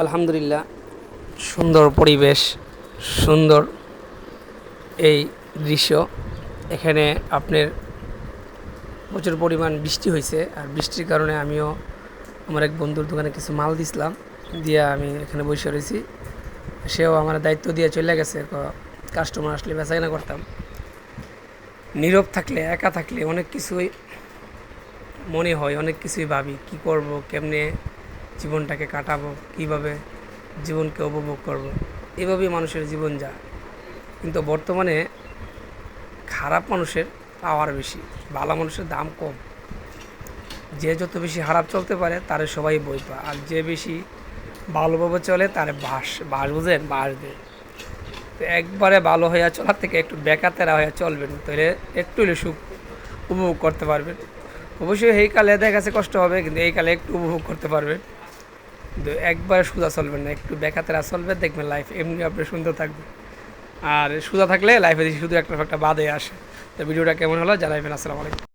আলহামদুলিল্লাহ, সুন্দর পরিবেশ, সুন্দর এই দৃশ্য। এখানে আপনার প্রচুর পরিমাণ বৃষ্টি হয়েছে, আর বৃষ্টির কারণে আমিও আমার এক বন্ধুর দোকানে কিছু মাল দিছিলাম, দিয়ে আমি এখানে বসে রয়েছি। সেও আমার দায়িত্ব দিয়ে চলে গেছে কাস্টমার আসলে বেচা কেনা করতাম। নীরব থাকলে, একা থাকলে অনেক কিছুই মনে হয়, অনেক কিছুই ভাবি, কি করব, কেমনে জীবনটাকে কাটাবো, কীভাবে জীবনকে উপভোগ করব, এভাবেই মানুষের জীবন যায়। কিন্তু বর্তমানে খারাপ মানুষের পাওয়ার বেশি, ভালো মানুষের দাম কম। যে যত বেশি খারাপ চলতে পারে, তারে সবাই বই পায় আর যে বেশি ভালোভাবে চলে, তার বাস বাস বুঝেন বাস দেয়। তো একবারে ভালো হইয়া চলার থেকে একটু বেকাতেরা হইয়া চলবেন, তাহলে একটু হলে সুখ উপভোগ করতে পারবেন। অবশ্যই এই কালে দেখা গেছে কষ্ট হবে, কিন্তু এই কালে একটু উপভোগ করতে পারবেন। কিন্তু একবারে সোজা চলবে না, একটু বেকাতেরা চলবে, দেখবেন লাইফ এমনি আপনি সুন্দর থাকবে। আর সোজা থাকলে লাইফে শুধু একটা একটা বাদে আসে। তো ভিডিওটা কেমন হলো জানাইবেন আসসালামু আলাইকুম।